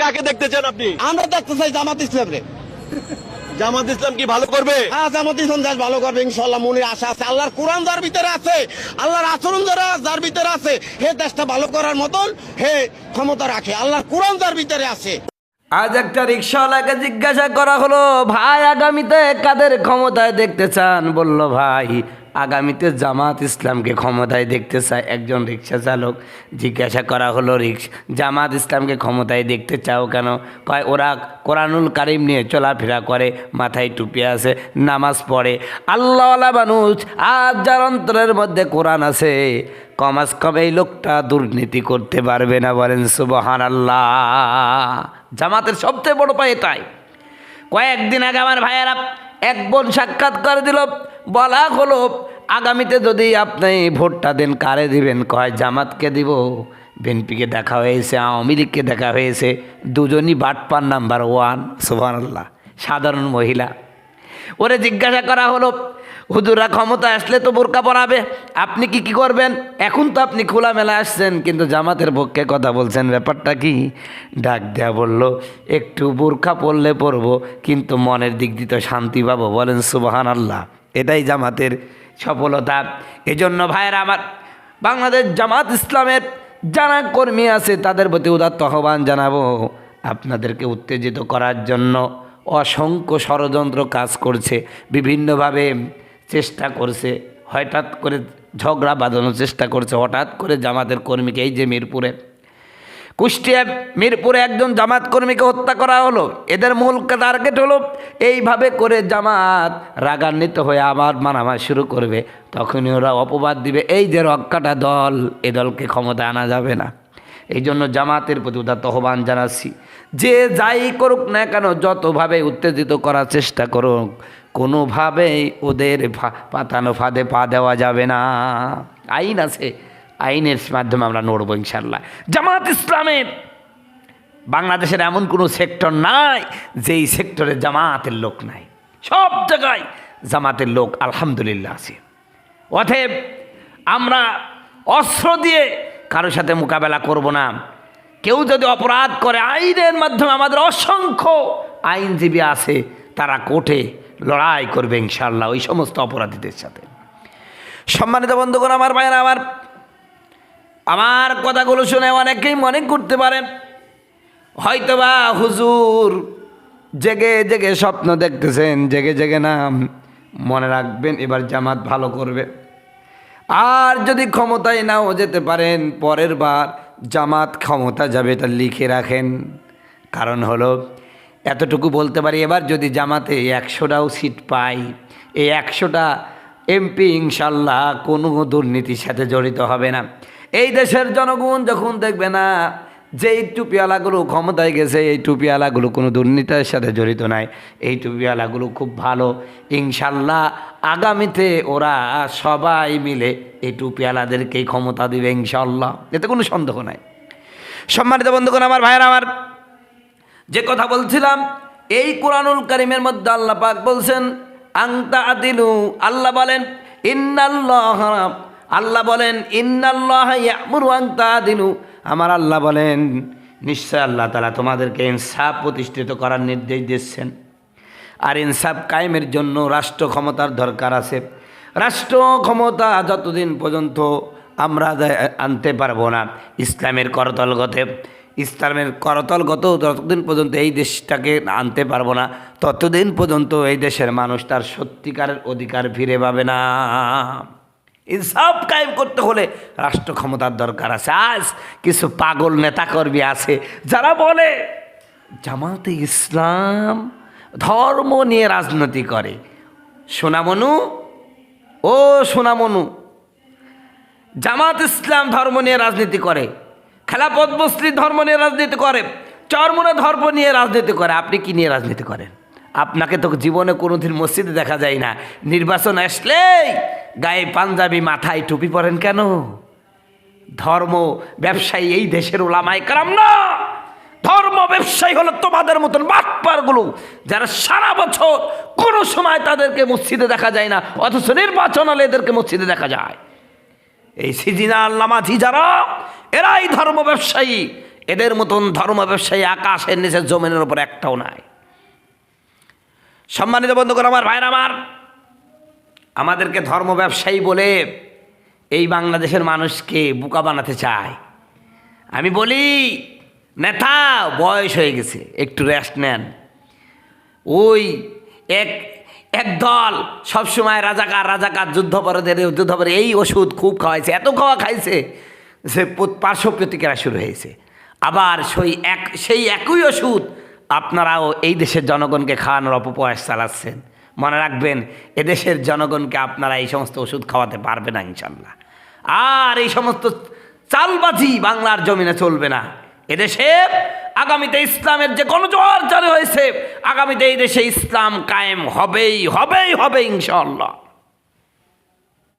কাকে দেখতে চান আপনি? আমরা দেখতে চাই জামাত ইসলাম রে। জামাত ইসলাম কি ভালো করবে? হ্যাঁ জামাত ইসলাম দেশ ভালো করবে ইনশাল্লাহ মনে আশা আছে। আল্লাহর কোরআন যার ভিতরে আছে আল্লাহর আচরণ যারা যার ভিতরে আছে হে দেশটা ভালো করার মতন হে ক্ষমতা রাখে। আল্লাহর কোরআন যার ভিতরে আছে। আজ একটা রিক্সাওয়ালাকে জিজ্ঞাসা করা হলো ভাই আগামীতে কাদের ক্ষমতায় দেখতে চান? বলল ভাই আগামীতে জামাত ইসলামকে ক্ষমতায় দেখতে চায় একজন রিক্সা চালক। জিজ্ঞাসা করা হলো, রিক্স, জামাত ইসলামকে ক্ষমতায় দেখতে চাও কেন? কয়, ওরা কোরআনুল কারিম নিয়ে চলাফেরা করে, মাথায় টুপি আছে, নামাজ পড়ে। আল্লাহওয়ালা মানুষ, আজ যার অন্তরের মধ্যে কোরআন আছে কমাস কম এই লোকটা দুর্নীতি করতে পারবে না। বলেন সুবহান আল্লাহ জামাতের সবচেয়ে বড় পায় এটাই। কয়েকদিন আগে আমার ভাইয়েরা এক বোন সাক্ষাৎকার দিল, বলা হলো, আগামীতে যদি আপনি ভোটটা দেন, কারে দিবেন? কয়, জামাতকে দিব। বিএনপিকে দেখা হয়েছে, আওয়ামী লীগকে দেখা হয়েছে। দুজনই বাটপার নাম্বার ওয়ান। আল্লাহ সাধারণ মহিলা। ওরে জিজ্ঞাসা করা হলো হুজুরা ক্ষমতা আসলে তো বোরকা পরাবে। আপনি কি কি করবেন? এখন তো আপনি খোলামেলা আসছেন, কিন্তু জামাতের পক্ষে কথা বলছেন, ব্যাপারটা কি? ডাক দেয়া বলল, একটু বোরকা পরলে পরবো, কিন্তু মনের দিক দিয়ে তো শান্তি পাবো। বলেন সুবাহান আল্লাহ এটাই জামাতের সফলতা। এজন্য ভাইয়েরা আমার বাংলাদেশ জামাত ইসলামের যারা কর্মী আছে, তাদের প্রতি উদাত্ত আহ্বান জানাব। আপনাদেরকে উত্তেজিত করার জন্য অসংখ্য ষড়যন্ত্র কাজ করছে, বিভিন্নভাবে চেষ্টা করছে, হঠাৎ করে ঝগড়া বাঁধানোর চেষ্টা করছে, হঠাৎ করে জামাতের কর্মীকে, এই যে মিরপুরে। কুষ্টিয়া মিরপুরে একজন জামাত কর্মীকে হত্যা করা হলো। এদের মূল টার্গেট হলো এইভাবে করে জামাত রাগান্বিত হয়ে আবার মারামারি শুরু করবে। তখনই ওরা অপবাদ দিবে, এই যে রক্ষাটা দল, এ দলকে ক্ষমতা আনা যাবে না। এই জন্য জামাতের প্রতি উদাত্ত আহ্বান জানাচ্ছি। যে যাই করুক না কেন, যতভাবে উত্তেজিত করার চেষ্টা করুক, কোনোভাবেই ওদের পাতানো ফাঁদে পা দেওয়া যাবে না। আইন আছে, আইনের মাধ্যমে আমরা নড়বো ইনশাল্লাহ জামাত ইসলামের, বাংলাদেশের এমন কোনো সেক্টর নাই, যেই সেক্টরে জামাতের লোক নাই। সব জায়গায় জামাতের লোক আলহামদুলিল্লাহ আছে। অতএব আমরা অস্ত্র দিয়ে কারোর সাথে মোকাবেলা করব না। কেউ যদি অপরাধ করে, আইনের মাধ্যমে আমাদের অসংখ্য আইনজীবী আছে, তারা কোর্টে লড়াই করবে ইনশাল্লাহ ওই সমস্ত অপরাধীদের সাথে। সম্মানিত বন্ধুগণ, আমার ভাইয়েরা, আমার আমার কথাগুলো শুনে অনেকেই মনে করতে পারেন হয়তোবা হুজুর জেগে জেগে স্বপ্ন দেখতেছেন, জেগে জেগে না, মনে রাখবেন এবার জামাত ভালো করবে। আর যদি ক্ষমতায় নাও যেতে পারেন, পরের বার জামাত ক্ষমতা যাবে এটা লিখে রাখেন। কারণ হলো, এতটুকু বলতে পারি, এবার যদি জামাতে একশোটাও সিট পাই, এই একশোটা এমপি ইনশাল্লাহ কোনো দুর্নীতির সাথে জড়িত হবে না। এই দেশের জনগণ যখন দেখবে না যে এই টুপিওয়ালাগুলো ক্ষমতায় গেছে, এই টুপিওয়ালাগুলো কোনো দুর্নীতির সাথে জড়িত নাই। এই টুপিওয়ালাগুলো খুব ভালো। ইনশাল্লাহ আগামীতে ওরা সবাই মিলে এই টুপিওয়ালাদেরকেই ক্ষমতা দিবে ইনশাল্লাহ। এতে কোনো সন্দেহ নাই। সম্মানিত বন্ধুগণ, আমার ভাইয়ের, আমার যে কথা বলছিলাম, এই কোরআনুল কারিমের মধ্যে আল্লাহ পাক বলছেন আংতা আদিলু, আল্লাহ বলেন, ইন্নাল্লাহ, আল্লাহ বলেন, ইন্নাল্লাহ ইয়ামুরু আংতা আদিলু। আমার আল্লাহ বলেন, নিশ্চয় আল্লাহ তালা তোমাদেরকে ইনসাফ প্রতিষ্ঠিত করার নির্দেশ দিচ্ছেন আর ইনসাফ কায়েমের জন্য রাষ্ট্র ক্ষমতার দরকার আছে। রাষ্ট্র ক্ষমতা যতদিন পর্যন্ত আমরা আনতে পারব না, ইসলামের করতলগতে ইসলামের করতলগত যতদিন পর্যন্ত এই দেশটাকে আনতে পারব না, ততদিন পর্যন্ত এই দেশের মানুষ তার সত্যিকারের অধিকার ফিরে পাবে না। ইনসাফ কায়েম করতে হলে রাষ্ট্র ক্ষমতার দরকার আছে। আজ কিছু পাগল নেতাকর্মী আছে, যারা বলে, জামাতে ইসলাম ধর্ম নিয়ে রাজনীতি করে। সোনামনু? ও সোনামনু, জামাত ইসলাম ধর্ম নিয়ে রাজনীতি করে বস্তি ধর্ম নিয়ে রাজনীতি করে, চরমুনা ধর্ম নিয়ে রাজনীতি করে, আপনি কি নিয়ে রাজনীতি করেন? আপনাকে তো জীবনে কোনোদিন মসজিদে দেখা যায় না। নির্বাচন আসলেই গায়ে পাঞ্জাবি, মাথায় টুপি পরেন কেন? ধর্ম ব্যবসায়ী এই দেশের ওলামায় কারাম না। ধর্ম ব্যবসায়ী হলো তোমাদের মতন বাটপারগুলো যারা সারা বছর কোনো সময় তাদেরকে মসজিদে দেখা যায় না, অথচ নির্বাচন হলে এদেরকে মসজিদে দেখা যায়। এই সিজিনা আল্লামাঝি যারা, এরাই ধর্ম ব্যবসায়ী। এদের মতন ধর্ম ব্যবসায়ী আকাশের নিচে জমিনের উপর একটাও নাই। সম্মানিত বন্ধুগণ, আমার ভাইরা আমার আমাদেরকে ধর্ম ব্যবসায়ী বলে এই বাংলাদেশের মানুষকে বোকা বানাতে চায়। আমি বলি, নেতা, বয়স হয়ে গেছে, একটু রেস্ট নেন। ওই এক এক দল সবসময় রাজাকার রাজাকার যুদ্ধপরাধের যুদ্ধপরে এই ওষুধ খুব খাওয়াইছে, এত খাওয়া খাইছে প- পার্শ্ব প্রতিক্রিয়া শুরু হয়েছে। আবার সেই এক, সেই একই ওষুধ আপনারাও এই দেশের জনগণকে খাওয়ানোর অপপ্রয়াস চালাচ্ছেন। মনে রাখবেন, এদেশের জনগণকে আপনারা এই সমস্ত ওষুধ খাওয়াতে পারবে না ইনশাল্লাহ আর এই সমস্ত চালবাজি বাংলার জমিনে চলবে না। এদেশে আগামীতে ইসলামের যে গণজোয়ার জারি হয়েছে, আগামীতে এই দেশে ইসলাম কায়েম হবেই হবেই হবে ইনশাল্লাহ